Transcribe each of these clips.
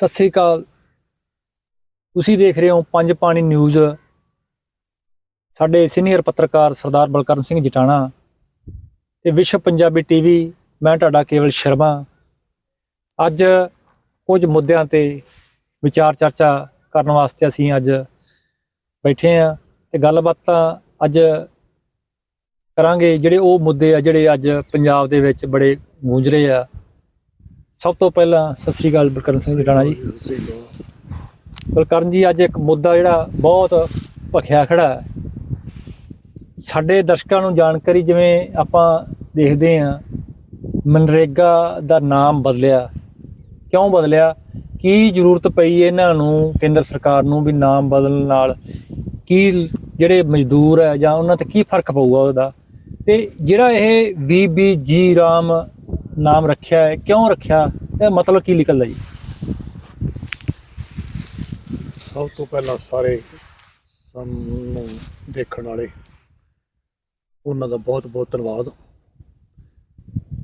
ਸਤਿ ਸ੍ਰੀ ਅਕਾਲ। ਤੁਸੀਂ ਦੇਖ ਰਹੇ ਹੋ ਪੰਜ ਪਾਣੀ ਨਿਊਜ਼। ਸਾਡੇ ਸੀਨੀਅਰ ਪੱਤਰਕਾਰ ਸਰਦਾਰ ਬਲਕਰਨ ਸਿੰਘ ਜਟਾਣਾ ਤੇ ਵਿਸ਼ਵ ਪੰਜਾਬੀ ਟੀਵੀ, ਮੈਂ ਤੁਹਾਡਾ ਕੇਵਲ ਸ਼ਰਮਾ। ਅੱਜ ਕੁਝ ਮੁੱਦਿਆਂ ਤੇ ਵਿਚਾਰ ਚਰਚਾ ਕਰਨ ਵਾਸਤੇ ਅਸੀਂ ਅੱਜ ਬੈਠੇ ਆ ਤੇ ਗੱਲਬਾਤਾਂ ਅੱਜ ਕਰਾਂਗੇ। ਜਿਹੜੇ ਉਹ ਮੁੱਦੇ ਆ, ਜਿਹੜੇ ਅੱਜ ਪੰਜਾਬ ਦੇ ਵਿੱਚ ਬੜੇ ਗੂੰਜ ਰਹੇ ਆ ਸਭ ਤੋਂ ਪਹਿਲਾਂ ਸਤਿ ਸ੍ਰੀ ਅਕਾਲ ਬਲਕਰਨ ਸਿੰਘ ਜਟਾਣਾ ਜੀ। ਬਲਕਰਨ ਜੀ, ਅੱਜ ਇੱਕ ਮੁੱਦਾ ਜਿਹੜਾ ਬਹੁਤ ਭਖਿਆ ਖੜਾ ਹੈ। ਸਾਡੇ ਦਰਸ਼ਕਾਂ ਨੂੰ ਜਾਣਕਾਰੀ ਜਿਵੇਂ ਆਪਾਂ ਦੇਖਦੇ ਹਾਂ, ਮਨਰੇਗਾ ਦਾ ਨਾਮ ਬਦਲਿਆ। ਕਿਉਂ ਬਦਲਿਆ? ਕੀ ਜ਼ਰੂਰਤ ਪਈ ਇਹਨਾਂ ਨੂੰ, ਕੇਂਦਰ ਸਰਕਾਰ ਨੂੰ ਵੀ ਨਾਮ ਬਦਲਣ ਨਾਲ? ਕੀ ਜਿਹੜੇ ਮਜ਼ਦੂਰ ਹੈ ਜਾਂ ਉਹਨਾਂ ਤੇ ਕੀ ਫ਼ਰਕ ਪਊਗਾ ਉਹਦਾ? ਤੇ ਜਿਹੜਾ ਇਹ ਬੀਬੀਜੀ ਰਾਮ ਨਾਮ ਰੱਖਿਆ ਹੈ ਕਿਉਂ ਰੱਖਿਆ? ਇਹ ਮਤਲਬ ਕੀ ਨਿਕਲਦਾ ਜੀ? ਸਭ ਤੋਂ ਪਹਿਲਾਂ ਸਾਰੇ ਸਾਨੂੰ ਦੇਖਣ ਵਾਲੇ ਉਹਨਾਂ ਦਾ ਬਹੁਤ ਬਹੁਤ ਧੰਨਵਾਦ।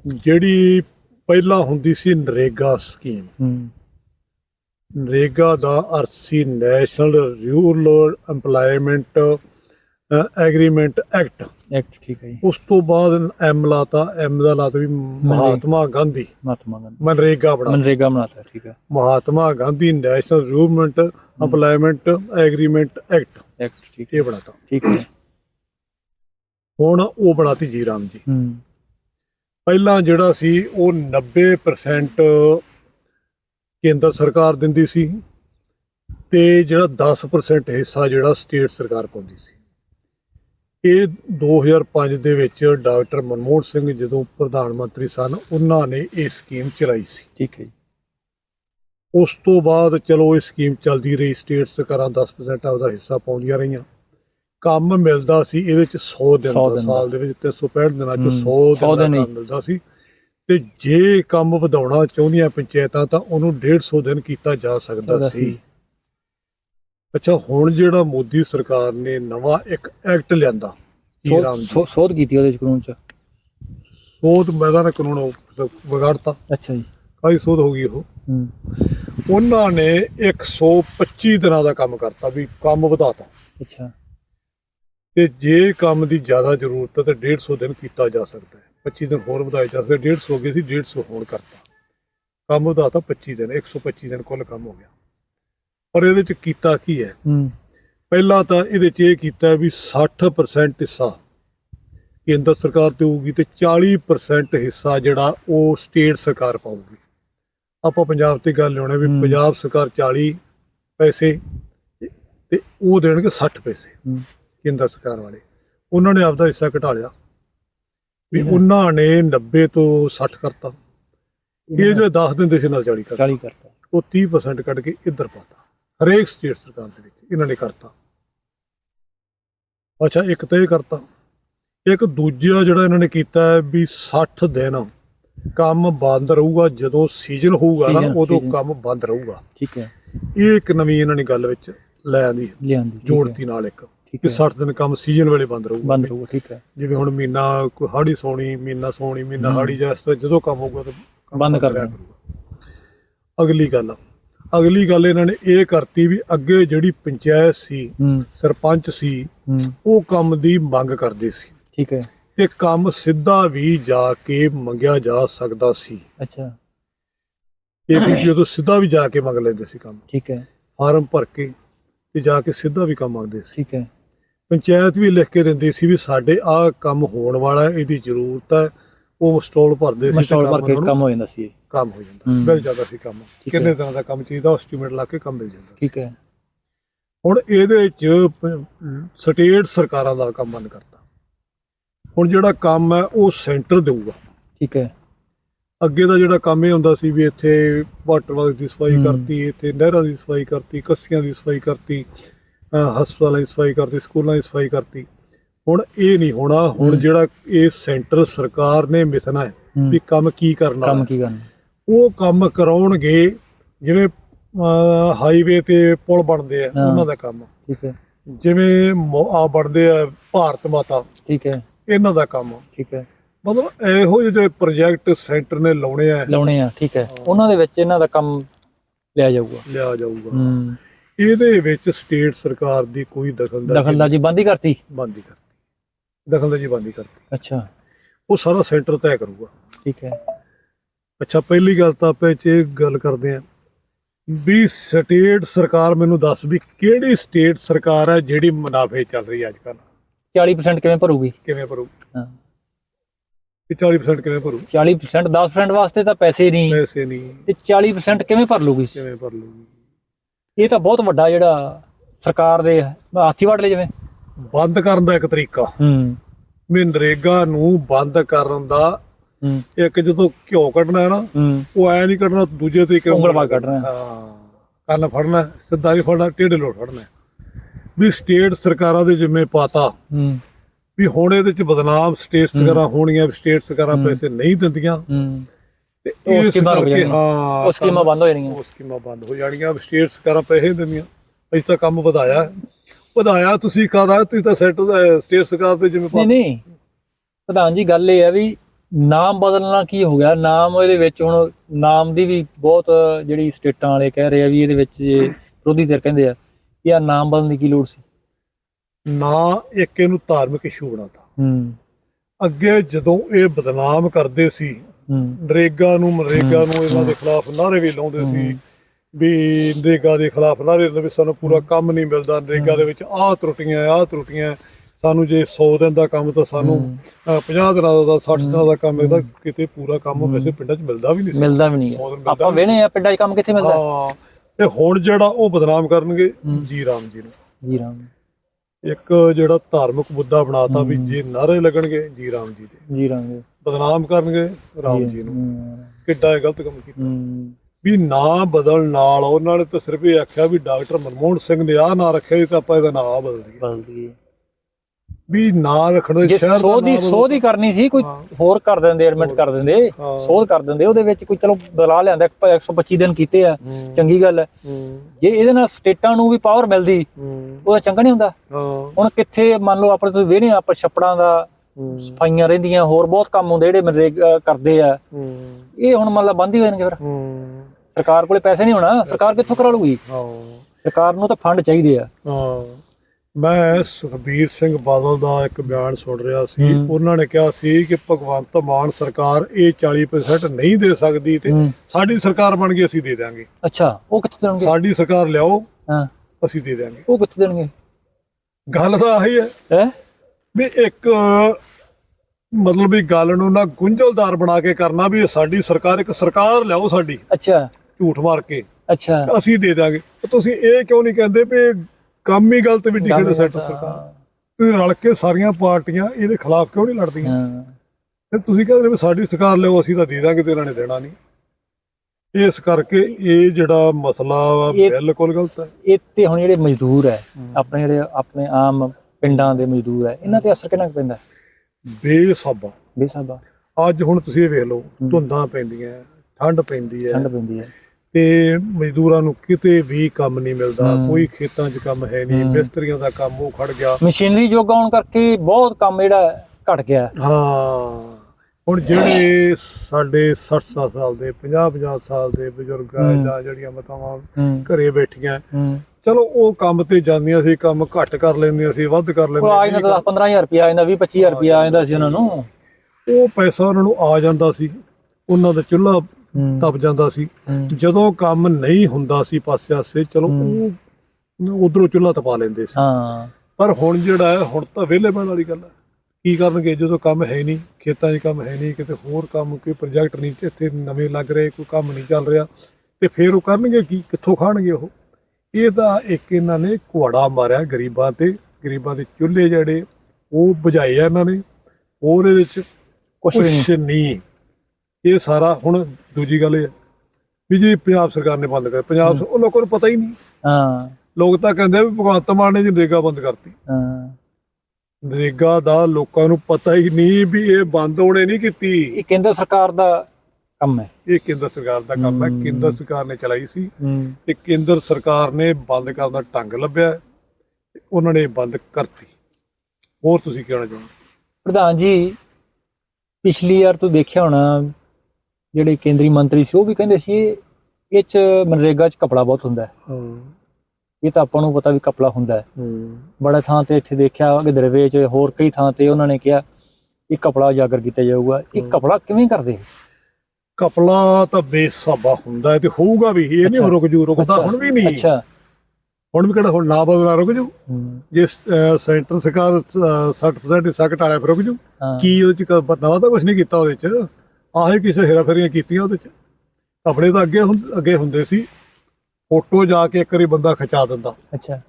ਜਿਹੜੀ ਪਹਿਲਾਂ ਹੁੰਦੀ ਸੀ ਨਰੇਗਾ ਸਕੀਮ ਹੂੰ। ਨਰੇਗਾ ਦਾ ਅਰਥ ਸੀ national rural employment agreement act. Act ਠੀਕ ਹੈ ਜੀ। ਉਸ ਤੋਂ ਬਾਅਦ ਐਮ ਲਾਤਾ ਐਮ ਦਾ ਲਾਤਾ ਵੀ ਮਹਾਤਮਾ ਗਾਂਧੀ। ਮਹਾਤਮਾ ਗਾਂਧੀ। ਮਨਰੇਗਾ ਬਣਾ ਮਨਰੇਗਾ ਬਣਾਤਾ ਠੀਕ ਹੈ। Mahatma Gandhi national rural employment agreement act. Act ਠੀਕ ਇਹ ਬਣਾਤਾ। ਠੀਕ ਹੈ। ਹੁਣ ਉਹ ਬਣਾਤੀ ਜੀ ਰਾਮ ਜੀ। ਪਹਿਲਾਂ ਜਿਹੜਾ ਸੀ ਉਹ 90% ਕੇਂਦਰ ਸਰਕਾਰ ਦਿੰਦੀ ਸੀ ਤੇ ਜਿਹੜਾ 10% ਹਿੱਸਾ ਜਿਹੜਾ ਸਟੇਟ ਸਰਕਾਰ ਪਾਉਂਦੀ ਸੀ। ਇਹ 2005 ਦੇ ਵਿੱਚ ਡਾਕਟਰ ਮਨਮੋਹਨ ਸਿੰਘ ਜਦੋਂ ਪ੍ਰਧਾਨ ਮੰਤਰੀ ਸਨ ਉਹਨਾਂ ਨੇ ਇਹ ਸਕੀਮ ਚਲਾਈ ਸੀ ਠੀਕ ਹੈ ਉਸ ਤੋਂ ਬਾਅਦ ਚਲੋ ਇਹ ਸਕੀਮ ਚੱਲਦੀ ਰਹੀ ਸਟੇਟ ਸਰਕਾਰਾਂ 10% ਆਪਦਾ ਹਿੱਸਾ ਪਾਉਂਦੀਆਂ ਰਹੀਆਂ ਕੰਮ ਮਿਲਦਾ ਸੀ ਇਹਦੇ ਚ 100 ਦਿਨ 100 ਦਾ। ਸਾਲ ਦੇ ਵਿੱਚ 365 ਦਿਨਾਂ ਚੋਂ ਹੂੰ, 100 100 ਦਿਨ ਦਾ। ਕੰਮ ਮਿਲਦਾ ਸੀ ਤੇ ਜੇ ਕੰਮ ਵਧਾਉਣਾ ਚਾਹੁੰਦੀਆਂ ਪੰਚਾਇਤਾਂ ਤਾਂ ਉਹਨੂੰ 150 ਦਿਨ ਕੀਤਾ ਜਾ ਸਕਦਾ ਸੀ। ਅੱਛਾ ਹੁਣ ਜਿਹੜਾ ਮੋਦੀ ਸਰਕਾਰ ਨੇ ਨਵਾਂ ਇੱਕ ਐਕਟ ਲਿਆਂਦਾ ਰਾਮ ਜੀ ਸੋਧ ਕੀਤੀ ਉਹਦੇ ਚ ਕਾਨੂੰਨ ਚ? ਸੋਧ ਮੈਦਾਨ ਕਾਨੂੰਨ ਉਹ ਵਿਗਾੜਤਾ। ਅੱਛਾ ਜੀ। ਕਾਹਦੀ ਸੋਧ ਹੋ ਗਈ ਉਹ? ਹੂੰ। ਉਹਨਾਂ ਨੇ 125 ਦਿਨਾਂ ਦਾ ਕੰਮ ਕਰਤਾ ਵੀ ਕੰਮ ਵਧਾਤਾ। ਅੱਛਾ। ਤੇ ਜੇ ਕੰਮ ਦੀ ਜ਼ਿਆਦਾ ਜ਼ਰੂਰਤ ਹੈ ਤਾਂ 150 ਦਿਨ ਕੀਤਾ ਜਾ ਸਕਦਾ ਹੈ। 25 ਦਿਨ ਹੋਰ ਵਧਾਏ ਜਾ ਸਕਦੇ 150 ਹੋ ਗਏ ਸੀ 150 ਹੁਣ ਕਰਤਾ। ਕੰਮ ਵਧਾਤਾ 25 ਦਿਨ 125 ਦਿਨ ਕੁੱਲ ਕੰਮ ਹੋ ਗਿਆ। ਪਰ ਇਹਦੇ ਚ ਕੀਤਾ ਕੀ ਹੈ? ਹੂੰ। ਪਹਿਲਾਂ ਤਾਂ ਇਹਦੇ ਚ ਇਹ ਕੀਤਾ ਵੀ 60% ਹਿੱਸਾ ਕੇਂਦਰ ਸਰਕਾਰ ਤੇ ਹੋਊਗੀ ਤੇ 40% ਹਿੱਸਾ ਜਿਹੜਾ ਉਹ ਸਟੇਟ ਸਰਕਾਰ ਪਾਊਗੀ। ਆਪਾਂ ਪੰਜਾਬ ਤੇ ਗੱਲ ਲਿਆਉਣੇ ਵੀ। ਪੰਜਾਬ ਸਰਕਾਰ 40 ਪੈਸੇ ਤੇ- ਉਹ ਦੇਣਗੇ 60 ਪੈਸੇ ਕੇਂਦਰ ਸਰਕਾਰ ਵਾਲੇ। ਉਹਨਾਂ ਨੇ ਆਪਦਾ ਹਿੱਸਾ ਘਟਾ ਲਿਆ। ਵੀ। ਉਹਨਾਂ ਨੇ 90 ਤੋਂ 60 ਕਰਤਾ। ਇਹ ਜਿਹੜੇ 10 ਦਿੰਦੇ ਸੀ ਨਾਲ 40 ਕਰਤਾ। 40 ਕਰਤਾ। ਉਹ 30% ਕੱਢ ਕੇ ਇੱਧਰ ਪਾਤਾ। ਹਰੇਕ ਸਟੇਟ ਸਰਕਾਰ ਦੇ ਵਿੱਚ ਇਹਨਾਂ ਨੇ ਕਰਤਾ। ਅੱਛਾ ਇੱਕ ਤਾਂ ਇਹ ਕਰਤਾ ਇੱਕ ਦੂਜਾ ਜਿਹੜਾ ਇਹਨਾਂ ਨੇ ਕੀਤਾ ਹੈ ਵੀ 60 ਦਿਨ ਕੰਮ ਬੰਦ ਰਹੂਗਾ ਜਦੋਂ ਸੀਜ਼ਨ ਹੋਊਗਾ ਨਾ Season- ਉਦੋਂ season। ਕੰਮ ਬੰਦ ਰਹੂਗਾ। ਠੀਕ ਹੈ। ਇਹ ਇੱਕ ਨਵੀਂ ਇਹਨਾਂ ਨੇ ਗੱਲ ਵਿੱਚ ਲੈ ਆਂਦੀ ਲਿਆਂਦੀ ਠੀਕ ਹੈ, ਜੋੜਤੀ ਨਾਲ ਇੱਕ ਠੀਕ ਕਿ ਹੈ। 60 ਦਿਨ ਕੰਮ ਸੀਜ਼ਨ ਵੇਲੇ ਬੰਦ ਰਹੂਗਾ। ਬੰਦ ਰਹੂਗਾ ਠੀਕ ਹੈ। ਜਿਵੇਂ ਹੁਣ ਮਹੀਨਾ ਕੋਈ ਹਾੜੀ ਸੌਣੀ ਮਹੀਨਾ ਸੌਣੀ ਮਹੀਨਾ ਹਮ। ਹਾੜੀ ਜਾਂ ਇਸ ਤਰ੍ਹਾਂ ਜਦੋਂ ਕੰਮ ਹੋਊਗਾ ਤਾਂ ਕੰਮ ਬੰਦ ਕਰ ਦੇਣਾ। ਕਰੂਗਾ। ਅਗਲੀ ਗੱਲ ਅਗਲੀ ਗੱਲ ਇਹਨਾਂ ਨੇ ਇਹ ਕਰਤੀ ਵੀ ਅੱਗੇ ਜਿਹੜੀ ਪੰਚਾਇਤ ਸੀ ਸਰਪੰਚ ਸੀ ਉਹ ਕੰਮ ਦੀ ਮੰਗ ਕਰਦੇ ਸੀ। ਠੀਕ ਹੈ। ਤੇ ਕੰਮ ਸਿੱਧਾ ਵੀ ਜਾ ਕੇ ਮੰਗਿਆ ਜਾ ਸਕਦਾ ਸੀ। ਅੱਛਾ। ਇਹ ਵੀ ਜਦੋਂ ਸਿੱਧਾ ਵੀ ਜਾ ਕੇ ਮੰਗ ਲੈਂਦੇ ਸੀ ਕੰਮ। ਠੀਕ ਹੈ। ਫਾਰਮ ਭਰ ਕੇ ਤੇ ਜਾ ਕੇ ਸਿੱਧਾ ਵੀ ਕੰਮ ਮੰਗਦੇ ਸੀ। ਠੀਕ ਹੈ। ਪੰਚਾਇਤ ਵੀ ਲਿਖ ਕੇ ਦਿੰਦੀ ਸੀ ਵੀ ਸਾਡੇ ਆਹ ਕੰਮ ਹੋਣ ਵਾਲਾ ਇਹਦੀ ਜ਼ਰੂਰਤ ਹੈ। ਉਹ ਸਟਾਲ ਭਰਦੇ ਸੀ ਮਸਟੋਲ ਕੰਮ ਭਰ ਕੇ ਉਹਨਾਂ ਨੂੰ ਕੰਮ ਹੋ ਜਾਂਦਾ ਸੀ ਇਹ। ਕੰਮ ਹੋ ਜਾਂਦਾ ਸੀ ਹੂੰ। ਮਿਲ ਜਾਂਦਾ ਸੀ ਕੰਮ ਠੀਕ ਹੈ। ਕਿੰਨੇ ਦਿਨਾਂ ਦਾ ਕੰਮ ਚਾਹੀਦਾ ਉਹ ਐਸਟੀਮੇਟ ਲਾ ਕੇ ਕੰਮ ਮਿਲ ਜਾਂਦਾ ਸੀ। ਠੀਕ ਹੈ ਹੁਣ ਇਹਦੇ ਵਿੱਚ ਪ- ਸਟੇਟ ਸਰਕਾਰਾਂ ਦਾ ਕੰਮ ਬੰਦ ਕਰਤਾ ਹੁਣ ਜਿਹੜਾ ਕੰਮ ਹੈ ਉਹ ਸੈਂਟਰ ਦੇਊਗਾ ਠੀਕ ਹੈ ਅੱਗੇ ਦਾ ਜਿਹੜਾ ਕੰਮ ਇਹ ਹੁੰਦਾ ਸੀ ਵੀ ਇੱਥੇ ਵਾਟਰ ਵਰਕਸ ਦੀ ਸਫ਼ਾਈ ਹੂੰ। ਕਰਤੀ ਇੱਥੇ ਨਹਿਰਾਂ ਦੀ ਸਫ਼ਾਈ ਕਰਤੀ ਕੱਸੀਆਂ ਦੀ ਸਫ਼ਾਈ ਕਰਤੀ ਅਹ ਹਸਪਤਾਲਾਂ ਦੀ ਸਫ਼ਾਈ ਕਰਤੀ ਸਕੂਲਾਂ ਦੀ ਸਫ਼ਾਈ ਕਰਤੀ ਹੁਣ ਇਹ ਨਹੀਂ ਹੋਣਾ ਹੁਣ। ਜਿਹੜਾ ਇਹ ਸੈਂਟਰ ਸਰਕਾਰ ਨੇ ਮਿਥਣਾ ਹੈ ਵੀ ਕੰਮ ਕੀ ਕਰਨਾ ਕੰਮ ਕੀ ਕਰਨਾ ਉਹ ਕੰਮ ਕਰਾਉਣਗੇ ਜਿਵੇਂ ਹਾਈਵੇ ਤੇ ਪੁਲ ਬਣਦੇ ਆ। ਉਹਨਾਂ ਦਾ ਕੰਮ। ਠੀਕ ਹੈ। ਜਿਵੇਂ ਆ ਬਣਦੇ ਆ ਭਾਰਤ ਮਾਤਾ ਠੀਕ ਹੈ। ਇਹਨਾਂ ਦਾ ਕੰਮ। ਠੀਕ ਹੈ। ਮਤਲਬ ਇਹੋ ਜਿਹੇ ਜਿਹੜੇ ਪ੍ਰੋਜੈਕਟ ਸੈਂਟਰ ਨੇ ਲਾਉਣੇ ਆ। ਲਾਉਣੇ ਆ ਠੀਕ ਹੈ। ਉਹਨਾਂ ਦੇ ਵਿੱਚ ਇਹਨਾਂ ਦਾ ਕੰਮ ਲਿਆ ਜਾਊਗਾ। ਲਿਆ ਜਾਊਗਾ। ਹੂੰ। ਇਹਦੇ ਵਿੱਚ ਸਟੇਟ ਸਰਕਾਰ ਦੀ ਕੋਈ ਦਖਲਅੰਦਾਜ਼ੀ ਦਖਲਅੰਦਾਜ਼ੀ ਬੰਦ ਹੀ ਕਰਤੀ। ਬੰਦ ਹੀ ਕਰਤੀ। ਦਖਲਅੰਦਾਜ਼ੀ ਬੰਦ ਕਰਤੀ। ਅੱਛਾ। ਉਹ ਸਾਰਾ ਸੈਂਟਰ ਤੈਅ ਕਰੂਗਾ। ਠੀਕ ਹੈ। ਅੱਛਾ ਪਹਿਲੀ ਗੱਲ ਤਾਂ ਆਪਾਂ ਇਹ 'ਚ ਇਹ ਗੱਲ ਕਰਦੇ ਆਂ ਵੀ ਸਟੇਟ ਸਰਕਾਰ ਮੈਨੂੰ ਦੱਸ ਵੀ ਕਿਹੜੀ ਸਟੇਟ ਸਰਕਾਰ ਹੈ ਜਿਹੜੀ ਮੁਨਾਫੇ ਚੱਲ ਰਹੀ ਹੈ ਅੱਜ ਕੱਲ 40% ਕਿਵੇਂ ਭਰੂਗੀ? ਕਿਵੇਂ ਭਰੂ? ਹਾਂ। ਕਿ 40% ਕਿਵੇਂ ਭਰੂ? 40% 10% ਵਾਸਤੇ ਤਾਂ ਪੈਸੇ ਨਹੀਂ। ਪੈਸੇ ਨਹੀਂ। ਤੇ 40% ਕਿਵੇਂ ਭਰ ਲੂਗੀ? ਕਿਵੇਂ ਭਰ ਲੂਗੀ? ਇਹ ਤਾਂ ਬਹੁਤ ਵੱਡਾ ਜਿਹੜਾ ਸਰਕਾਰ ਦੇ ਹਾਥੀ ਲੈ ਜਿਵੇਂ। ਬੰਦ ਕਰਨ ਦਾ ਇੱਕ ਤਰੀਕਾ। ਹੂੰ। ਵੀ ਨਰੇਗਾ ਨੂੰ ਬੰਦ ਕਰਨ ਦਾ ਹੂੰ। ਇੱਕ ਜਦੋਂ ਘਿਓ ਕੱਢਣਾ ਹੈ ਨਾ ਹੂੰ। ਉਹ ਐ ਨਹੀਂ ਕੱਢਣਾ ਦੂਜੇ ਤਰੀਕੇ ਨਾਲ ਉਂਗਲ ਵਾਂਗ ਕੱਢਣਾ। ਹਾਂ ਕੰਨ ਫੜਨਾ ਸਿੱਧਾ ਨਹੀਂ ਫੜਨਾ ਟੇਢੇ ਲੋਟ ਫੜਨਾ। ਵੀ ਸਟੇਟ ਸਰਕਾਰਾਂ ਦੇ ਜਿੰਮੇ ਪਾਤਾ। ਹੂੰ। ਵੀ ਹੁਣ ਇਹਦੇ ਚ ਬਦਨਾਮ ਸਟੇਟ ਸਰਕਾਰਾਂ ਹੋਣੀਆਂ ਸਟੇਟ ਸਰਕਾਰਾਂ ਪੈਸੇ ਨਹੀਂ ਦਿੰਦੀਆਂ। ਹੂੰ। ਤੇ ਉਹ ਇਸ ਸਕੀਮਾਂ ਰੁਕ ਕਰਕੇ ਜਾਣਗੀਆਂ। ਹਾਂ ਉਹ ਸਕੀਮਾਂ ਬੰਦ ਹੋ ਜਾਣਗੀਆਂ ਉਹ ਸਕੀਮਾਂ ਬੰਦ ਹੋ ਜਾਣਗੀਆਂ ਵੀ ਸਟੇਟ ਸਰਕਾਰਾਂ ਪੈਸੇ ਦਿੰਦੀਆਂ। ਅਸੀਂ ਤਾਂ ਕੰਮ ਵਧਾਇਆ। ਵਧਾਇਆ ਤੁਸੀਂ ਕਾਹਦਾ? ਤੁਸੀਂ ਤਾਂ ਸੈਟ ਸਟੇਟ ਸਰਕਾਰ ਦੇ ਜਿੰਮੇ ਪਾ ਨਹੀਂ ਨਹੀਂ। ਪ੍ਰਧਾਨ ਜੀ ਗੱਲ ਇਹ ਹੈ ਵੀ ਨਾਮ ਬਦਲਣਾ ਕੀ ਹੋ ਗਿਆ? ਨਾਮ ਇਹਦੇ ਵਿੱਚ ਹੁਣ ਨਾਮ ਦੀ ਵੀ ਬਹੁਤ ਜਿਹੜੀ ਸਟੇਟਾਂ ਵਾਲੇ ਕਹਿ ਰਹੇ ਆ ਵੀ ਇਹਦੇ ਵਿੱਚ ਵਿਰੋਧੀ ਧਿਰ ਕਹਿੰਦੇ ਆ ਕਿ ਆ ਨਾਮ ਬਦਲਣ ਦੀ ਕੀ ਲੋੜ ਸੀ? ਨਾ ਇੱਕ ਇਹਨੂੰ ਧਾਰਮਿਕ ਇਸ਼ੂ ਬਣਾਤਾ। ਹੂੰ। ਅੱਗੇ ਜਦੋਂ ਇਹ ਬਦਨਾਮ ਕਰਦੇ ਸੀ ਨਰੇਗਾ ਨੂੰ ਮਨਰੇਗਾ ਨੂੰ ਇਹਨਾਂ ਦੇ ਖਿਲਾਫ ਨਾਰੇ ਵੀ ਲਾਉਂਦੇ ਸੀ ਵੀ ਨਰੇਗਾ ਦੇ ਖਿਲਾਫ ਨਾਰੇ ਲਾਉਂਦੇ ਵੀ ਸਾਨੂੰ ਪੂਰਾ ਕੰਮ ਨਹੀਂ ਮਿਲਦਾ ਨਰੇਗਾ ਦੇ ਵਿੱਚ। ਆਹ ਤਰੁੱਟੀਆਂ ਆਹ ਤਰੁੱਟੀਆਂ। ਸਾਨੂੰ ਜੇ 100 ਦਿਨ ਦਾ ਕੰਮ ਤਾਂ ਸਾਨੂੰ ਅਹ, 50 ਦਿਨਾਂ ਦਾ 60 ਦਿਨਾਂ ਦਾ ਕੰਮ ਇਹਦਾ ਕਿਤੇ ਪੂਰਾ ਕੰਮ ਵੈਸੇ ਪਿੰਡਾਂ 'ਚ ਮਿਲਦਾ ਵੀ ਨਹੀਂ ਸੀ। ਮਿਲਦਾ ਵੀ ਨਹੀਂ ਆਪਾਂ ਵੀ ਵੇਨੇ ਆ ਪਿੰਡਾਂ 'ਚ ਕੰਮ ਕਿੱਥੇ ਮਿਲਦਾ? ਹਾਂ ਤੇ ਹੁਣ ਜਿਹੜਾ ਉਹ ਬਦਨਾਮ ਕਰਨਗੇ ਜੀ ਰਾਮ ਜੀ ਨੂੰ। ਜੀ ਰਾਮ ਇੱਕ ਜਿਹੜਾ ਧਾਰਮਿਕ ਮੁੱਦਾ ਬਣਾਤਾ ਵੀ ਜੇ ਨਾਰੇ ਲੱਗਣਗੇ ਜੀ ਰਾਮ ਜੀ ਦੇ। ਜੀ ਰਾਮ ਜੀ। ਬਦਨਾਮ ਕਰਨਗੇ ਰਾਮ ਜੀ ਨੂੰ। ਕਿੱਡਾ ਇਹ ਗਲਤ ਕੰਮ ਕੀਤਾ। ਵੀ ਨਾਂ ਬਦਲਣ ਨਾਲ ਉਹਨਾਂ ਨੇ ਤਾਂ ਸਿਰਫ ਇਹ ਆਖਿਆ ਵੀ ਡਾਕਟਰ ਮਨਮੋਹਨ ਸਿੰਘ ਨੇ ਆਹ ਨਾਂ ਰੱਖਿਆ ਸੀ ਤਾਂ ਆਪਾਂ ਇਹਦਾ ਨਾਂ ਬਦਲ ਦਈਏ। ਬਦਲ ਵੀ ਨਾਂ ਰੱਖਣ ਦੇ ਜੇ ਸ਼ਹਿਰ ਦਾ ਸੋਧ ਦੀ ਨਾਂ ਬਦਲ- ਸੋਧ ਹੀ ਕਰਨੀ ਸੀ ਕੋਈ ਹਾਂ। ਹੋਰ ਕਰ ਦਿੰਦੇ ਐਡਮਿਟ ਕਰ ਦਿੰਦੇ ਹਾਂ। ਸੋਧ ਕਰ ਦਿੰਦੇ ਉਹਦੇ ਵਿੱਚ ਕੋਈ ਚਲੋ ਬਦਲਾ ਲਿਆਂਦਾ 125 ਦਿਨ ਕੀਤੇ ਆ ਹੂੰ, ਚੰਗੀ ਗੱਲ ਹੈ। ਹੂੰ, ਜੇ ਇਹਦੇ ਨਾਲ ਸਟੇਟਾਂ ਨੂੰ ਵੀ ਪਾਵਰ ਮਿਲਦੀ ਹੂੰ, ਉਹਦਾ ਚੰਗਾ ਨਹੀਂ ਹੁੰਦਾ। ਹਾਂ, ਹੁਣ ਕਿੱਥੇ ਮੰਨ ਲਓ ਆਪਣੇ ਤੁਸੀਂ ਵੇਹਨੇ ਆਪਾਂ ਛੱਪੜਾਂ ਦਾ ਹੂੰ, ਸਫਾਈਆਂ ਰਹਿੰਦੀਆਂ ਹੋਰ ਬਹੁਤ ਕੰਮ ਹੁੰਦੇ ਜਿਹੜੇ ਮਨਰੇਗਾ ਕਰਦੇ ਆ। ਹੂੰ, ਇਹ ਹੁਣ ਮੰਨ ਲਾ ਬੰਦ ਹੀ ਹੋ ਜਾਣਗੇ ਫਿਰ। ਹੂੰ, ਸਰਕਾਰ ਕੋਲੇ ਪੈਸੇ ਨਹੀਂ ਹੋਣਾ ਸਰਕਾਰ ਕਿੱਥੋਂ ਕਰਾ ਲੂਗੀ ਹਾਂ, ਸਰਕਾਰ ਨੂੰ ਤਾਂ ਫੰਡ ਚਾਹੀਦੇ ਆ। ਹਾਂ। ਮੈਂ ਸੁਖਬੀਰ ਸਿੰਘ ਬਾਦਲ ਦਾ ਇੱਕ ਬਿਆਨ ਸੁਣ ਰਿਹਾ ਸੀ। ਉਹਨਾਂ ਨੇ ਕਿਹਾ ਸੀ ਕਿ ਭਗਵੰਤ ਮਾਨ ਸਰਕਾਰ ਇਹ 40% ਨਹੀਂ ਦੇ ਸਕਦੀ ਤੇ। ਸਾਡੀ ਸਰਕਾਰ ਬਣ ਗਈ ਅਸੀਂ ਦੇ ਦਿਆਂਗੇ। ਅੱਛਾ ਉਹ ਕਿੱਥੇ ਦੇਣਗੇ? ਸਾਡੀ ਸਰਕਾਰ ਲਿਆਓ ਹਾਂ। ਅਸੀਂ ਦੇ ਦਿਆਂਗੇ। ਉਹ ਕਿੱਥੇ ਦੇਣਗੇ? ਗੱਲ ਤਾਂ ਆਹੀ ਹੈ ਹੈ? ਵੀ ਇੱਕ ਮਤਲਬ ਵੀ ਗੱਲ ਨੂੰ ਨਾ ਗੁੰਝਲਦਾਰ ਬਣਾ ਕੇ ਕਰਨਾ ਵੀ ਸਾਡੀ ਸਰਕਾਰ ਇੱਕ ਸਰਕਾਰ ਲਿਆਓ ਸਾਡੀ। ਅੱਛਾ। ਝੂਠ ਮਾਰ ਕੇ। ਅੱਛਾ। ਅਸੀਂ ਦੇ ਦਾਂਗੇ ਤੁਸੀਂ ਇਹ ਕਿਉਂ ਨਹੀਂ ਕਹਿੰਦੇ ਵੀ ਕੰਮ ਹੀ ਗਲਤ ਵੀ ਟਿਕਟ ਸੈਂਟਰ ਸਰਕਾਰ? ਤੁਸੀਂ ਰਲ ਕੇ ਸਾਰੀਆਂ ਪਾਰਟੀਆਂ ਇਹਦੇ ਖਿਲਾਫ ਕਿਉਂ ਨਹੀਂ ਲੜਦੀਆਂ? ਹਾਂ। ਤੇ ਤੁਸੀਂ ਕਹਿੰਦੇ ਵੀ ਸਾਡੀ ਸਰਕਾਰ ਲਿਆਓ ਅਸੀਂ ਤਾਂ ਦੇ ਦਾਂਗੇ ਤੇ ਇਹਨਾਂ ਨੇ ਦੇਣਾ ਨਹੀਂ। ਇਸ ਕਰਕੇ ਇਹ ਜਿਹੜਾ ਮਸਲਾ ਵਾ ਬਿਲਕੁਲ ਗਲਤ ਹੈ। ਇਹ ਤੇ ਹੁਣ ਜਿਹੜੇ ਮਜ਼ਦੂਰ ਹੈ ਆਪਣੇ ਜਿਹੜੇ ਆਪਣੇ ਆਮ ਪਿੰਡਾਂ ਦੇ ਮਜ਼ਦੂਰ ਹੈ ਇਹਨਾਂ ਤੇ ਅਸਰ ਕਿੰਨਾ ਪੈਂਦਾ? ਬੇਸਬਾ। ਬੇਸਾਬਾ। ਅੱਜ ਹੁਣ ਤੁਸੀਂ ਇਹ ਵੇਖ ਲਓ ਧੁੰਦਾਂ ਪੈਂਦੀਆਂ ਠੰਡ ਪੈਂਦੀ ਹੈ। ਠੰਡ ਪੈਂਦੀ ਹੈ। ਤੇ ਮਜ਼ਦੂਰਾਂ ਨੂੰ ਕਿਤੇ ਵੀ ਕੰਮ ਨਹੀਂ ਮਿਲਦਾ। ਕੋਈ ਖੇਤਾਂ 'ਚ ਕੰਮ ਹੈ ਨਹੀਂ। ਮਿਸਤਰੀਆਂ ਦਾ ਕੰਮ ਉਹ ਖੜ ਗਿਆ। ਮਸ਼ੀਨਰੀ ਯੁੱਗ ਆਉਣ ਕਰਕੇ ਬਹੁਤ ਕੰਮ ਜਿਹੜਾ ਘਟ ਗਿਆ। ਹਾਂ ਹੁਣ ਜਿਹੜੇ ਸਾਡੇ 60 ਸਾਲ ਦੇ 50 50 ਸਾਲ ਦੇ ਬਜ਼ੁਰਗ ਆ। ਜਾਂ ਜਿਹੜੀਆਂ ਮਾਤਾਵਾਂ ਘਰੇ ਬੈਠੀਆਂ ਚਲੋ ਉਹ ਕੰਮ ਤੇ ਜਾਂਦੀਆਂ ਸੀ ਕੰਮ ਘੱਟ ਕਰ ਲੈਂਦੀਆਂ ਸੀ ਵੱਧ ਕਰ ਉਹ ਆ ਲੈਂਦੀਆਂ ਜਾਂਦਾ 10 15000 ਰੁਪਿਆ ਆ ਜਾਂਦਾ 20 25000 ਰੁਪਿਆ ਆ ਜਾਂਦਾ ਸੀ ਉਹਨਾਂ ਨੂੰ। ਉਹ ਪੈਸਾ ਉਹਨਾਂ ਨੂੰ ਆ ਜਾਂਦਾ ਸੀ ਉਹਨਾਂ ਦਾ ਚੁੱਲ੍ਹਾ ਤਪ ਜਾਂਦਾ ਸੀ। ਜਦੋਂ ਕੰਮ ਨਹੀਂ ਹੁੰਦਾ ਸੀ ਪਾਸੇ ਆਸੇ ਚਲੋ। ਉਹ ਉਧਰੋਂ ਚੁੱਲ੍ਹਾ ਤਪਾ ਲੈਂਦੇ ਸੀ। ਹਾਂ। ਪਰ ਹੁਣ ਜਿਹੜਾ ਹੈ ਹੁਣ ਤਾਂ ਵਿਹਲੇ ਬਣ ਵਾਲੀ ਗੱਲ ਹੈ। ਕੀ ਕਰਨਗੇ ਜਦੋਂ ਕੰਮ ਹੈ ਨਹੀਂ ਖੇਤਾਂ 'ਚ ਕੰਮ ਹੈ ਨਹੀਂ ਕਿਤੇ ਹੋਰ ਕੰਮ ਕੋਈ ਪ੍ਰੋਜੈਕਟ ਨਹੀਂ ਇੱਥੇ ਨਵੇਂ ਲੱਗ ਰਹੇ ਕੋਈ ਕੰਮ ਨਹੀਂ ਚੱਲ ਰਿਹਾ ਤੇ ਫਿਰ ਉਹ ਕਰਨਗੇ ਕੀ ਕਿੱਥੋਂ ਖਾਣਗੇ ਉਹ? ਇਹ ਤਾਂ ਇੱਕ ਇਹਨਾਂ ਨੇ ਕੁਹਾੜਾ ਮਾਰਿਆ ਗਰੀਬਾਂ ਤੇ ਗਰੀਬਾਂ ਦੇ ਚੁੱਲ੍ਹੇ ਜਿਹੜੇ ਉਹ ਬੁਝਾਏ ਆ ਇਹਨਾਂ ਨੇ। ਉਹਦੇ ਵਿੱਚ ਕੁਛ ਵੀ ਨਹੀਂ। ਇਹ ਸਾਰਾ ਹੁਣ ਦੂਜੀ ਗੱਲ ਇਹ ਵੀ ਜੀ ਪੰਜਾਬ ਸਰਕਾਰ ਨੇ ਬੰਦ ਕਰ ਪੰਜਾਬ ਉਹ ਲੋਕਾਂ ਨੂੰ ਪਤਾ ਹੀ ਨਹੀਂ। ਹਾਂ। ਲੋਕ ਤਾਂ ਕਹਿੰਦੇ ਵੀ ਭਗਵੰਤ ਮਾਨ ਨੇ ਜੀ ਨਰੇਗਾ ਬੰਦ ਕਰਤੀ। ਹਾਂ। ਨਰੇਗਾ ਦਾ ਲੋਕਾਂ ਨੂੰ ਪਤਾ ਹੀ ਨਹੀਂ ਵੀ ਇਹ ਬੰਦ ਹੋਣੇ ਨਹੀਂ ਕੀਤੀ। ਇਹ ਕੇਂਦਰ ਸਰਕਾਰ ਦਾ ਕੰਮ ਹੈ। ਇਹ ਕੇਂਦਰ ਸਰਕਾਰ ਦਾ ਕੰਮ ਹੈ। ਕੇਂਦਰ ਸਰਕਾਰ ਨੇ ਚਲਾਈ ਸੀ। ਤੇ ਕੇਂਦਰ ਸਰਕਾਰ ਨੇ ਬੰਦ ਕਰਨ ਦਾ ਢੰਗ ਲੱਭਿਆ ਤੇ ਉਹਨਾਂ ਨੇ ਬੰਦ ਕਰਤੀ। ਹੋਰ ਤੁਸੀਂ ਕੀ ਕਹਿਣਾ ਚਾਹੁੰਦੇ ਪ੍ਰਧਾਨ ਜੀ ਪਿਛਲੀ ਵਾਰ ਤੂੰ ਦੇਖਿਆ ਹੋਣਾ ਜਿਹੜੇ ਕੇਂਦਰੀ ਮੰਤਰੀ ਸੀ ਉਹ ਵੀ ਕਹਿੰਦੇ ਸੀ ਇਹ ਚ ਮਨਰੇਗਾ ਚ ਕਪੜਾ ਬਹੁਤ ਹੁੰਦਾ ਹੈ। ਇਹ ਤਾਂ ਆਪਾਂ ਨੂੰ ਪਤਾ ਵੀ ਕਪੜਾ ਹੁੰਦਾ ਹੈ। ਬੜਾ ਥਾਂ ਤੇ ਇੱਥੇ ਦੇਖਿਆ ਗਿੱਦੜਵੇ ਚ ਹੋਰ ਕਈ ਥਾਂ ਤੇ ਉਹਨਾਂ ਨੇ ਕਿਹਾ ਇਹ ਕਪੜਾ ਉਜਾਗਰ ਕੀਤਾ ਜਾਊਗਾ। ਇਹ। ਕਪੜਾ ਕਿਵੇਂ ਕਰਦੇ? ਕਪਲਾ ਤਾਂ ਬੇਸਾਬਾ ਹੁੰਦਾ ਹੈ ਤੇ ਹੋਊਗਾ ਵੀ ਇਹ ਨਹੀਂ। ਰੁਕ ਜੂ ਰੁਕਦਾ ਹੁਣ ਵੀ ਨਹੀਂ। ਅੱਛਾ। ਹੁਣ ਵੀ ਕਿਹੜਾ ਹੁਣ ਨਾ ਬਦਲਾ ਰੁਕ ਜੂ। ਜੇ ਸੈਂਟਰ ਸਰਕਾਰ ਅਹ, 60% ਹਿੱਸਾ ਘਟਾਲਿਆ ਫਿਰ ਰੁਕ ਜੂ। ਕੀ ਉਹਦੇ ਚ ਨਵਾਂ ਤਾਂ ਕੁਝ ਨਹੀਂ ਕੀਤਾ ਉਹਦੇ ਚ। ਆਹੇ ਕਿਸੇ ਹੇਰਾਫੇਰੀਆਂ ਕੀਤੀਆਂ ਉਹਦੇ ਚ। ਆਪਣੇ ਤਾਂ ਅੱਗੇ ਅੱਗੇ ਹੁੰਦੇ ਸੀ। ਫੋਟੋ ਜਾ ਕੇ ਇੱਕ ਵਾਰੀ ਬੰਦਾ ਖਿਚਾ ਦਿੰਦਾ। ਅੱਛਾ।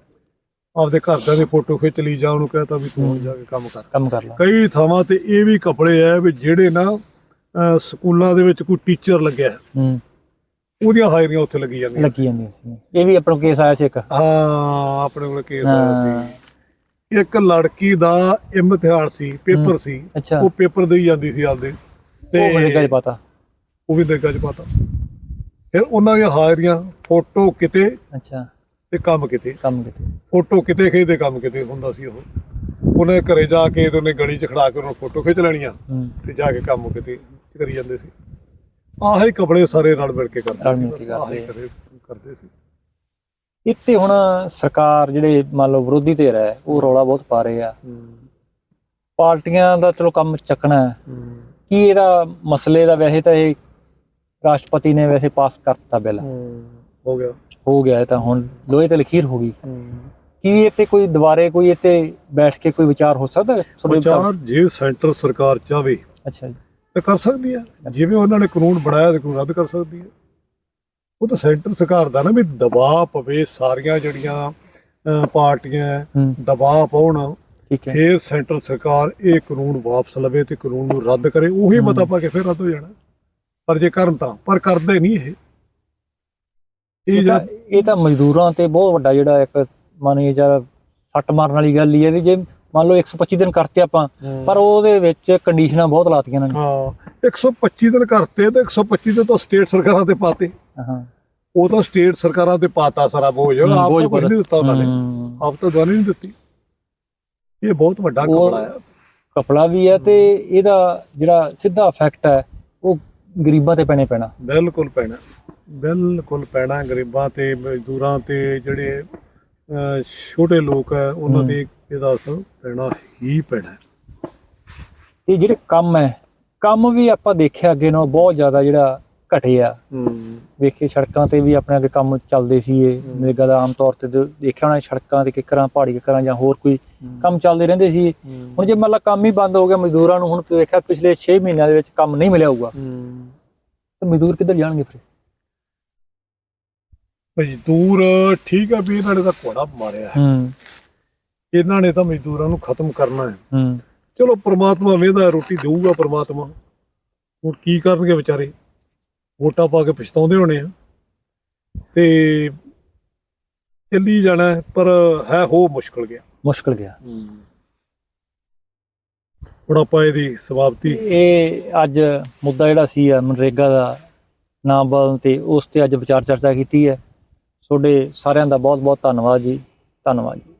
ਆਪਦੇ ਘਰਦਿਆਂ ਦੀ ਫੋਟੋ ਖਿੱਚ ਲਈ ਜਾ ਉਹਨੂੰ ਕਹਤਾ ਵੀ ਤੂੰ। ਜਾ ਕੇ ਕੰਮ ਕਰ। ਕੰਮ ਕਰ ਲਾ। ਕਈ ਥਾਵਾਂ ਤੇ ਇਹ ਵੀ ਕੱਪੜੇ ਆ ਵੀ ਜਿਹੜੇ ਨਾ ਸਕੂਲਾਂ ਦੇ ਵਿੱਚ ਕੋਈ ਟੀਚਰ ਲੱਗਿਆ। ਹੂੰ। ਉਹਦੀਆਂ ਹਾਜ਼ਰੀਆਂ ਉੱਥੇ ਲੱਗੀ ਜਾਂਦੀਆਂ ਲੱਗੀ ਜਾਂਦੀ ਸੀ। ਇਹ ਵੀ ਆਪਣਾ ਕੇਸ ਆਇਆ ਸੀ ਇੱਕ? ਹਾਂ ਆਪਣੇ ਕੋਲ ਕੇਸ ਆਇਆ ਸੀ। ਇੱਕ ਲੜਕੀ ਦਾ ਇਮਤਿਹਾਨ ਸੀ ਪੇਪਰ। ਸੀ। ਉਹ ਪੇਪਰ ਦੇਈ ਜਾਂਦੀ ਸੀ ਆਪਦੇ। ਉਹ ਮਨਰੇਗਾ ਚ ਪਤਾ। ਉਹ ਵੀ ਦੇਗਾ ਚ ਪਾਤਾ। ਫਿਰ ਉਹਨਾਂ ਦੀਆਂ ਹਾਜ਼ਰੀਆਂ ਫੋਟੋ ਕਿਤੇ ਅੱਛਾ। ਤੇ ਕੰਮ ਕਿਤੇ। ਕੰਮ ਕਿਤੇ। ਫੋਟੋ ਕਿਤੇ ਖਿੱਚਦੇ ਕੰਮ ਕਿਤੇ ਹੁੰਦਾ ਸੀ ਉਹ। ਉਹਨੇ ਘਰੇ ਜਾ ਕੇ ਤੇ ਉਹਨੇ ਗਲੀ 'ਚ ਖੜਾ ਕੇ ਉਹਨੂੰ ਫੋਟੋ ਖਿੱਚ ਲੈਣੀਆਂ। ਤੇ ਜਾ ਕੇ ਕੰਮ ਕਿਤੇ। ਕਰੀ ਜਾਂਦੇ ਸੀ। ਆਹੀ ਕਪੜੇ ਸਾਰੇ ਰਲ ਮਿਲ ਕੇ ਕਰਦੇ ਸੀ ਬਸ ਆਹੀ ਕਰਦੇ। ਕਰੇ- ਕਰਦੇ ਸੀ। ਇੱਥੇ ਹੁਣ ਸਰਕਾਰ ਜਿਹੜੇ ਮੰਨ ਲਓ ਵਿਰੋਧੀ ਧਿਰ ਹੈ ਉਹ ਰੌਲਾ ਬਹੁਤ ਪਾ ਰਹੇ ਆ। ਪਾਰਟੀਆਂ ਦਾ ਚਲੋ ਕੰਮ ਚੱਕਣਾ ਹੈ। ਕੀ ਇਹਦਾ ਮਸਲੇ ਦਾ ਵੈਸੇ ਤਾਂ ਇਹ ਰਾਸ਼ਟਰਪਤੀ ਨੇ ਵੈਸੇ ਪਾਸ ਕਰਤਾ ਬਿੱਲ। ਹੋ ਗਿਆ। ਹੋ ਗਿਆ ਇਹ ਤਾਂ ਹੁਣ ਲੋਹੇ ਤੇ ਲਖੀਰ ਹੋ ਗਈ। ਕੀ ਇਹ ਤੇ ਕੋਈ ਦੁਬਾਰੇ ਕੋਈ ਇੱਥੇ ਬੈਠ ਕੇ ਕੋਈ ਵਿਚਾਰ ਹੋ ਸਕਦਾ ਹੈ? ਤੁਹਾਡੇ ਵਿਚਾਰ ਜੇ ਸੈਂਟਰ ਸਰਕਾਰ ਚਾਵੇ ਅੱਛਾ ਜੀ। ਤਾਂ ਕਰ ਸਕਦੀ ਹੈ ਜਿਵੇਂ ਉਹਨਾਂ ਨੇ ਕਾਨੂੰਨ ਬਣਾਇਆ ਤੇ ਕਾਨੂੰਨ ਰੱਦ ਕਰ ਸਕਦੀ ਹੈ ਉਹ ਤਾਂ ਸੈਂਟਰ ਸਰਕਾਰ ਦਾ ਨਾ ਵੀ ਦਬਾਅ ਪਵੇ ਸਾਰੀਆਂ ਜਿਹੜੀਆਂ ਪਾਰਟੀਆਂ ਦਬਾਅ ਪਾਉਣ ਫਿਰ ਸੈਂਟਰ ਸਰਕਾਰ ਇਹ ਕਾਨੂੰਨ ਵਾਪਸ ਲਵੇ ਤੇ ਕਾਨੂੰਨ ਨੂੰ ਰੱਦ ਕਰੇ। ਉਹੀ। ਮਤਾ ਪਾ ਕੇ ਫਿਰ ਰੱਦ ਹੋ ਜਾਣਾ। ਪਰ ਜੇ ਕਰਨ ਤਾਂ ਪਰ ਕਰਦੇ ਨਹੀਂ ਇਹ। ਇਹ ਤਾਂ ਜਿਹੜਾ ਇਹ ਤਾਂ ਮਜ਼ਦੂਰਾਂ ਤੇ ਬਹੁਤ ਵੱਡਾ ਜਿਹੜਾ ਇੱਕ ਮੰਨ ਜਾ ਸੱਟ ਮਾਰਨ ਵਾਲੀ ਗੱਲ ਹੀ ਹੈ ਵੀ ਜੇ ਮੰਨ ਲਓ 125 ਦਿਨ ਕਰਤੇ ਆਪਾਂ ਪਰ ਉਹਦੇ ਵਿੱਚ ਕੰਡੀਸ਼ਨਾਂ ਬਹੁਤ ਲਾਤੀਆਂ ਇਹਨਾਂ ਨੇ। ਹਾਂ 125 ਦਿਨ ਕਰਤੇ ਤੇ 125 ਦਿਨ ਤਾਂ ਸਟੇਟ ਸਰਕਾਰਾਂ ਤੇ ਪਾਤੇ। ਹਾਂ। ਉਹ ਤਾਂ ਸਟੇਟ ਸਰਕਾਰਾਂ ਤੇ ਪਾਤਾ ਸਾਰਾ ਬੋਝ। ਆਪ ਤਾਂ ਕੁਝ। ਨਹੀਂ ਦਿੱਤਾ ਉਹਨਾਂ ਨੇ। ਆਪ ਤਾਂ ਦਵਾਨੀ ਨਹੀਂ ਦਿੱਤੀ। ਇਹ ਬਹੁਤ ਵੱਡਾ ਕਪੜਾ ਹੈ ਕਪੜਾ ਵੀ ਹੈ ਤੇ ਇਹਦਾ ਜਿਹੜਾ ਸਿੱਧਾ ਇਫੈਕਟ ਹੈ ਉਹ ਗਰੀਬਾਂ ਤੇ ਪੈਣੇ ਪੈਣਾ। ਬਿਲਕੁਲ ਪੈਣਾ। ਬਿਲਕੁਲ ਪੈਣਾ ਗਰੀਬਾਂ ਤੇ ਮਜ਼ਦੂਰਾਂ ਤੇ ਜਿਹੜੇ ਛੋਟੇ ਲੋਕ ਹੈ ਉਹਨਾਂ। ਤੇ ਇਹਦਾ ਅਸਰ ਪੈਣਾ ਹੀ ਪੈਣਾ ਇਹ ਜਿਹੜੇ ਕੰਮ ਹੈ ਕੰਮ ਵੀ ਆਪਾਂ ਦੇਖਿਆ ਅੱਗੇ ਨਾਲੋਂ ਬਹੁਤ ਜ਼ਿਆਦਾ ਜਿਹੜਾ ਘਟਿਆ ਹੂੰ। ਵੇਖੇ ਸੜਕਾਂ ਤੇ ਵੀ ਆਪਣੇ ਅੱਗੇ ਕੰਮ ਚੱਲਦੇ ਸੀ ਇਹ। ਨਰੇਗਾ ਦਾ ਆਮ ਤੌਰ ਤੇ ਦੇਖਿਆ ਹੋਣਾ ਸੜਕਾਂ ਤੇ ਕਿਕਰਾਂ ਪਹਾੜੀ ਕਿਕਰਾਂ ਜਾਂ ਹੋਰ ਕੋਈ ਕੰਮ ਚੱਲਦੇ ਰਹਿੰਦੇ ਸੀ। ਹੁਣ ਜੇ ਮਤਲਬ ਕੰਮ ਹੀ ਬੰਦ ਹੋ ਗਿਆ ਮਜ਼ਦੂਰਾਂ ਨੂੰ ਹੁਣ ਵੇਖਿਆ ਪਿਛਲੇ 6 ਮਹੀਨਿਆਂ ਦੇ ਵਿੱਚ ਕੰਮ ਨਹੀਂ ਮਿਲਿਆ ਹੋਊਗਾ। ਤੇ ਮਜ਼ਦੂਰ ਕਿੱਧਰ ਜਾਣਗੇ ਫਿਰ? ਮਜ਼ਦੂਰ ਠੀਕ ਹੈ ਵੀ ਇਹਨਾਂ ਨੇ ਤਾਂ ਘੋੜਾ ਮਾਰਿਆ ਹੈ। ਹੂੰ। ਇਹਨਾਂ ਨੇ ਤਾਂ ਮਜ਼ਦੂਰਾਂ ਨੂੰ ਖਤਮ ਕਰਨਾ ਹੈ। ਹੂੰ। ਚਲੋ ਪ੍ਰਮਾਤਮਾ ਵੇਂਦਾ ਰੋਟੀ ਦੇਊਗਾ ਪ੍ਰਮਾਤਮਾ। ਹੁਣ ਕੀ ਕਰਨਗੇ ਵਿਚਾਰੇ? ਵੋਟਾਂ ਪਾ ਕੇ ਪਛਤਾਉਂਦੇ ਹੋਣੇ ਆ। ਤੇ ਚੱਲੀ ਜਾਣਾ ਹੈ, ਪਰ ਹੈ ਹੋ ਮੁਸ਼ਕਲ ਗਿਆ। ਮੁਸ਼ਕਲ ਗਿਆ। ਹੁਣ ਆਪਾਂ ਇਹਦੀ ਸਮਾਪਤੀ ਇਹ ਅੱਜ ਮੁੱਦਾ ਜਿਹੜਾ ਸੀ ਆ ਮਨਰੇਗਾ ਦਾ ਨਾਮ ਬਦਲਣ ਤੇ ਉਸ ਤੇ ਅੱਜ ਵਿਚਾਰ ਚਰਚਾ ਕੀਤੀ ਹੈ। ਤੁਹਾਡੇ ਸਾਰਿਆਂ ਦਾ ਬਹੁਤ ਬਹੁਤ ਧੰਨਵਾਦ ਜੀ। ਧੰਨਵਾਦ ਜੀ।